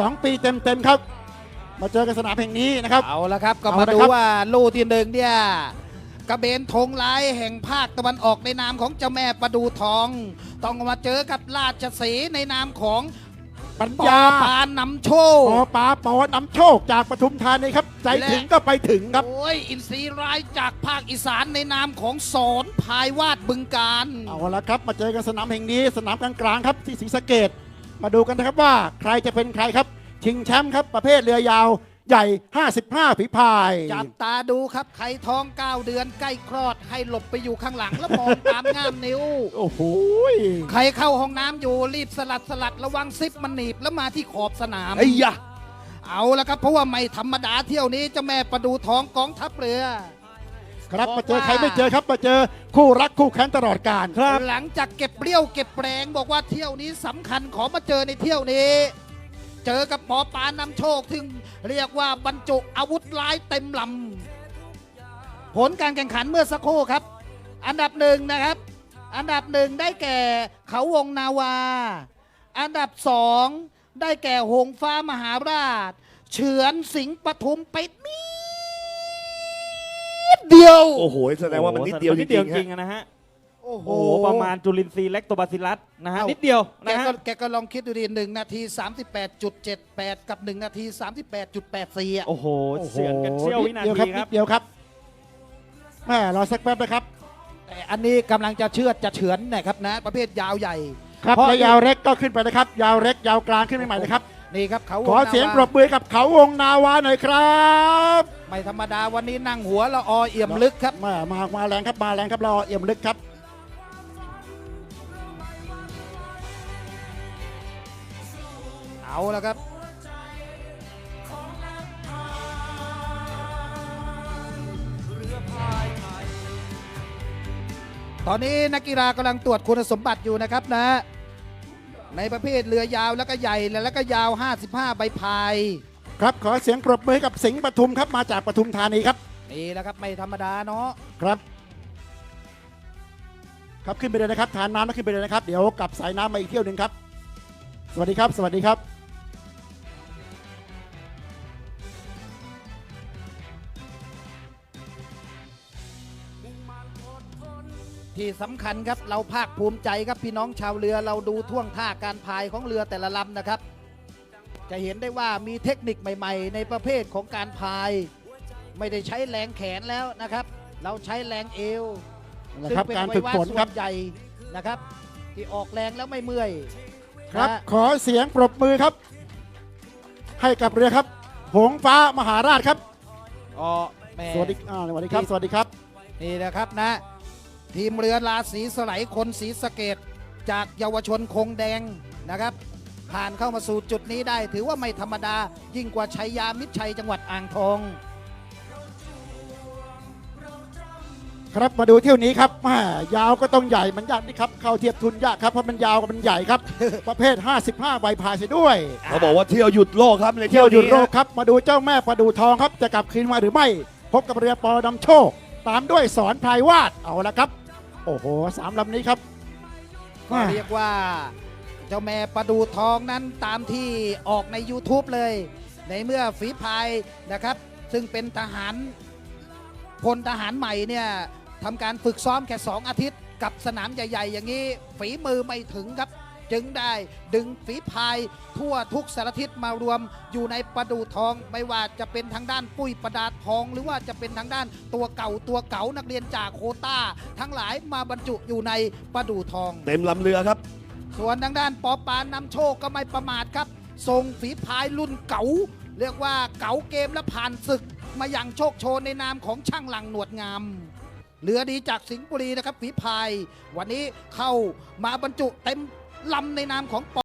2 ปีเต็มๆครับ มาเจอกันสนามแห่งนี้นะครับ เอาละครับก็เอามาละดูครับว่าลู่ที่หนึ่งเนี่ยกระเบนธงลายแห่งภาคตะวันออกในนามของเจ้าแม่ประดูทอง ต้องมาเจอกับราชสีห์ในนามของปัญปอญาปานนำโชคปอปาปอนำโชคจากปทุมธานีครับ ใจและถึงก็ไปถึงครับ โอ้ย อินทรีร้ายจากภาคอีสานในนามของสอนพายวาดบึงการ เอาละครับ มาเจอกันสนามแห่งนี้สนามกลางๆครับที่ศรีสะเกด มาดูกันนะครับว่าใครจะเป็นใครครับ ชิงแชมป์ครับประเภทเรือยาวใหญ่ 55 ฝีพาย จับตาดูครับใครท้อง 9 เดือนใกล้คลอดให้หลบไปอยู่ข้างหลังแล้วมองตามง่ามนิ้ว โอ้โหใครเข้าห้องน้ำอยู่รีบสลัดสลัดระวังซิปมันหนีบแล้วมาที่ขอบสนาม ไอ้ยะ เอาละครับเพราะว่าไม่ธรรมดาเที่ยวนี้เจ้าแม่ประดูทองกองทัพเรือ ครับบอกมาเจอว่าใครไม่เจอครับมาเจอคู่รักคู่แค้นตลอดการหลังจากเก็บเปรี้ยวเก็บแปรงบอกว่าเที่ยวนี้สำคัญขอมาเจอในเที่ยวนี้ เจอกับหมอปานำโชคถึงเรียกว่าบรรจุอาวุธร้ายเต็มลำผลการแข่งขันเมื่อสักครู่ครับ อันดับหนึ่งนะครับ อันดับหนึ่งได้แก่เขาวงนาวา อันดับสองได้แก่หงฟ้ามหาราช เฉือนสิงห์ปทุมไปนิด เดียว โอ้โหแสดงว่ามันนิดเดียวโอ้จโหนิดเดียวริงจๆริฮะงๆนะฮะ โอ้โห โอ้โห ประมาณจุลินทรีย์เล็กโตบาซิลัสนะฮะ เอ้านิ นิดเดียวแกนะฮะ ก็แกก็ลองคิดดูดิหนึ่งนาที 38.78 กับ 1 นาที 38.84อะ โอ้โหโอ้โหเสียนกันเชี่ยววินาเดียวทีครับคนิรับดเดียวครับแม่รอสักแป๊บนะครับ แต่อันนี้กำลังจะเชือดจะเฉือนนะครับนะ ประเภทยาวใหญ่ครับเพราะและยาวเล็กก็ขึ้นไปนะครับ ยาวเล็กยาวกลางขึ้นไปใหม่นะครับ นี่ครับเขาขอเสียงปรบมือกับเขาวงนาวาหน่อยครับ ไม่ธรรมดาวันนี้นั่งหัวละออเอี่ยมลึกครับมามามาแรงครับมาแรงครับรอเอี่ยมลึกครับเอาแล้วครับตอนนี้นักกีฬากำลังตรวจคุณสมบัติอยู่นะครับนะ ในประเภทเรือยาวแล้วก็ใหญ่แล้วก็ยาว 55 ใบพาย ครับขอเสียงปรบมือให้กับสิงห์ปทุมครับมาจากปทุมธานีครับนี่แหละครับไม่ธรรมดาเนาะครับ ครับขึ้นไปเลยนะครับ ฐานน้ำแล้วขึ้นไปเลยนะครับ เดี๋ยวกลับสายน้ำมาอีกเที่ยวหนึ่งครับ สวัสดีครับ สวัสดีครับ ที่สำคัญครับเราภาคภูมิใจครับพี่น้องชาวเรือเราดูท่วงท่าการพายของเรือแต่ละลำนะครับ จะเห็นได้ว่ามีเทคนิคใหม่ๆ ในประเภทของการพาย ไม่ได้ใช้แรงแขนแล้วนะครับ เราใช้แรงเอวนะครับซึ่งเป็นการอวัฝึกยวะฝนส่วครับนใหญ่นะครับ ที่ออกแรงแล้วไม่เมื่อยครับนะขอเสียงปรบมือครับ ให้กับเรือครับ หงฟ้ามหาราชครับอ๋อแหม่สวัสดีอ่าสวัสดีครับ สวัสดีครับนี่นะครับนะ ทีมเรือราศีสไลคนศรีสะเกดจากเยาวชนคงแดงนะครับ ผ่านเข้ามาสู่จุดนี้ได้ ถือว่าไม่ธรรมดา ยิ่งกว่าชัยยามิตรชัยจังหวัดอ่างทอง ครับมาดูเที่ยวนี้ครับแม่ยาวก็ต้องใหญ่เหมันยากนี่ครับเข้าเทียบทุนยากครับเพราะมันยาวกับมันใหญ่ครับ ประเภท 55ใบพายเสียด้วย เขาบอกว่าเที่ยวหยุดโลกครับในเที่ยวหยุดโลกนี้ครับมาดูเจ้าแม่ประดูทองครับจะกลับคืนมาหรือไม่ พบกับเรือปอนำโชค ตามด้วยสอนพรายวาดเอาละครับ โอ้โหสามลำนี้ครับก็เรียกว่าเจ้าแม่ประดูทองนั้นตามที่ออกใน YouTube เลย ในเมื่อฝีพายนะครับ ซึ่งเป็นทหารพลทหารใหม่เนี่ยทำการฝึกซ้อมแค่ 2 อาทิตย์ กับสนามใหญ่ๆ อย่างนี้ฝีมือไม่ถึงครับ จึงได้ดึงฝีพายทั่วทุกสารทิศมารวมอยู่ในประดูทองไม่ว่าจะเป็นทางด้านปุ้ยประดาทอง หรือว่าจะเป็นทางด้านตัวเก่าตัวเก่านักเรียนจากโคต้า ทั้งหลายมาบรรจุอยู่ในประดูทอง เต็มลำเรือครับ ส่วนทางด้านปอปานนำโชคก็ไม่ประมาทครับส่งฝีพายรุ่นเก๋าเรียกว่าเก๋าเกมและผ่านศึก มาอย่างโชคโชนในนามของช่างหลังหนวดงามเหลือดีจากสิงห์บุรีนะครับฝีพาย วันนี้เข้ามาบรรจุเต็มลำในนามของป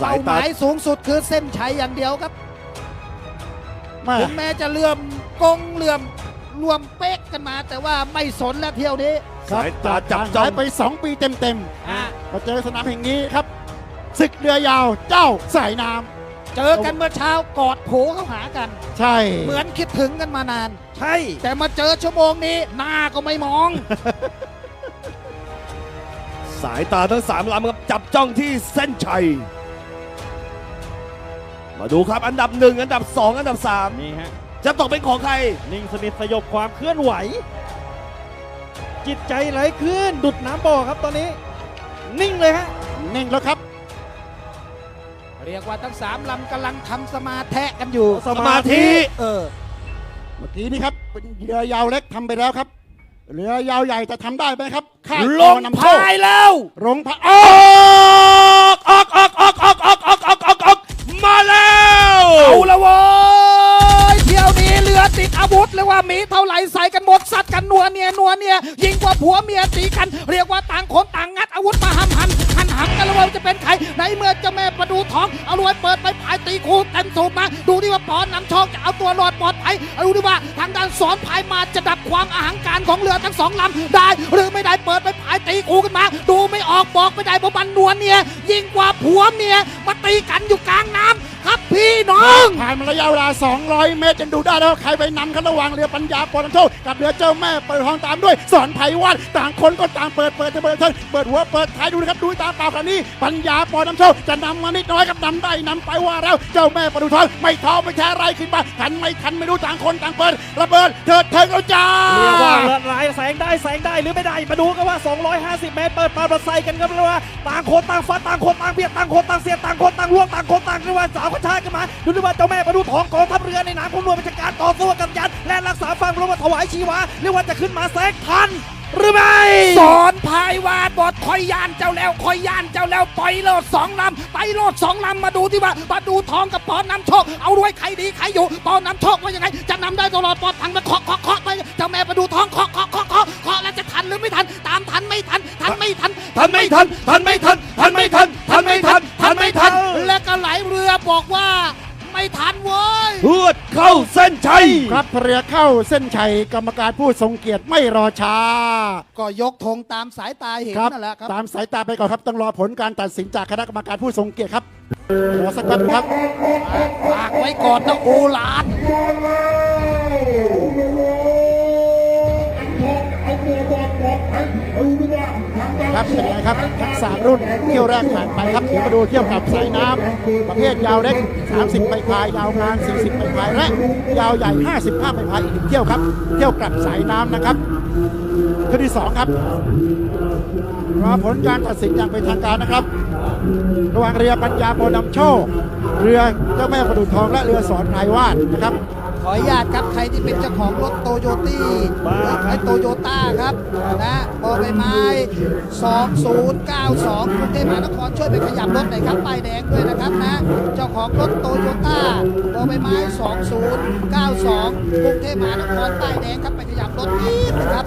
สายเป้าหตา มายสูงสุดคือเส้นชัยอย่างเดียวครับ แม่ถึงแม้จะเลื่อมกงเลื่อมรวมเป๊กกันมา แต่ว่าไม่สนแล้วเที่ยวนี้ครับสายตาจับจกจ้อง หายไป 2 ปีเต็มอะๆมาเจอสนามแห่งนี้ครับศึกเรือยาวเจ้าสายน้เจอกันเมื่อเช้ากอดโผเข้าหากันำใช่เหมือนคิดถึงกันมานาน ใช่ แต่มาเจอชั่วโมงนี้หน้าก็ไม่มอง สายตาทั้งสามลำครับจับจ้องที่เส้นชัย มาดูครับอันดับหนึ่งอันดับสองอันดับสามนี่ฮะจะตกเป็นของใคร นิ่งสนิทสยบความเคลื่อนไหว จิตใจไหลขึ้นดุดน้ำบ่อครับตอนนี้ นิ่งเลยฮะนิ่งแล้วครับ เรียกว่าทั้งสามลำกำลังทำสมาธิกันอยู่สสมาธิ เออเมื่อกี้นี้ครับเป็นเรือยาวเล็กทำไปแล้วครับ เรือยาวใหญ่จะทำได้ไหมครับค่ายลงนำพาโชคยแล้วลงพาออกอ เอาละโว้ยเที่ยวนี้เรือติดอาวุธเรียกว่ามีเท่าไหร่ใส่กันหมดสัตว์กันนัวเนียนัวเนียยิงกว่าผัวเมียตีกัน เรียกว่าต่างคนต่างงัดอาวุธมาหันหันหันหันกันแล้วว่าจะเป็นใครในเมื่อเจ้าแม่ประดูท้องเอารวยเปิดไปพายตีคู่เต็มสูบมาดูดิว่าปอนนำโชคจะเอาตัวรอดปลอดภัยเอาดูดิว่าทางด้านสอนพายมาจะดับความอาหังการของเรือทั้งสองลำได้ หรือไม่ได้เปิดไปพายตีคู่กันมา ดูไม่ออกบอกไม่ได้เพราะมันนัวเนียยิงกว่าผัวเมียมาตีกันอยู่กลาง พี่น้องผ่านมาระยะเวลา 200 เมตรจนดูได้แล้วว่าใครไปนำกันระหว่างเรือปัญญาปอนันโชคกับเรือเจ้าแม่เปิดทองตามด้วย สอนไพวันต่างคนก็ต่างเปิดเปิดเปิดเปิดเปิดหัวเปิดท้ายดูนะครับดูตามเปล่าคราวนี้ปัญญาปอน้ำโชคจะนำมานิดน้อยกับนำได้นำไปว่าแล้วเจ้าแม่ประดูทองไม่ท้อไม่แท้ไรขึ้นมาทันไม่ทันไม่รู้ต่างคนต่างเปิดระเบิดเถิดเทิงแล้วจ้าเรียกว่าเลือดไหลแสงได้แสงได้หรือไม่ได้มาดูกันว่า 250 เมตรเปิดปาประไซกันครับเรียกว่าต่างคนต่างฟัดต่างคนต่างเบียดต่างคนต่างเสียดต่างคนต่างล่วงต่างคนต่างเรียกว่าสาวกระชากกันมาดูดิว่าเจ้าแม่มาดูทองกองทัพเรือในนามของหน่วยบัญชาการต่อสู้กับยันและรักษาฝั่งรวมมาถวายชีวาเรียกว่าจะขึ้นมาแซงทันหรือไม่สอนพายวาดบอดคอยยานเจ้าแล้วคอยยานเจ้าแล้วปล่อยโลดสองลำไปโลดสองลำมาดูที่ว่ามาดูทองกับปอนนำโชค เอารวยใครดีใครอยู่ปอนนำโชคว่ายังไง จะนำได้ตลอดปอนทังไปเคาะเคาะเคาะไปเจ้าแม่มาดูทองเคาะเคาะเคาะเคาะเคาะแล้วจะทันหรือไม่ทัน ตามทันไม่ทัน ทันไม่ทัน ทันไม่ทัน ทันไม่ทัน ทันไม่ทัน ทันไม่ทัน ทันไม่ทัน แล้วก็ไหลเรือบอกว่า ไม่ทันเว้ยเพื่อดเข้าเส้นชัย ครับเรือเข้าเส้นชัยกรรมการผู้ทรงเกียรติไม่รอช้า ก็ยกธงตามสายตาเห็นครับนั่นแหละครับ ตามสายตาไปก่อนครับต้องรอผลการตัดสินจากคณะกรรมการผู้ทรงเกียรติครับรอสักแป๊บครับฝากไว้ก่อนนะโอลาน ครับเป็นไงครับทั้งสามรุ่นเที่ยวแรกผ่านไปครับเดี๋ยวมาดูเที่ยวกับสายน้ำประเภทยาวเล็ก 30 ไปพายยาวกลาง 40 ไปพายและยาวใหญ่ 55 ไปพายอีกหนึ่งเที่ยวครับ เที่ยวกลับสายน้ำนะครับเที่ยวที่สองครับรอผลการตัดสินอย่างเป็นทางการนะครับ ระหว่างเรือปัญญาโพนำโชค เรือเจ้าแม่ประดูทองและเรือสอนพายวาดนะครับ ขออนุญาตครับใครที่เป็นเจ้าของรถโตโยตี้บ้าครับไอโตโยต้าครับนะบอใบไม้2092กรุงเทพมหานครช่วยไปขยับรถหน่อยครับป้ายแดงด้วยนะครับนะเจ้าของรถโตโยต้าบอใบไม้2092กรุงเทพมหานครป้ายแดงครับไปขยับรถนิดนะครับ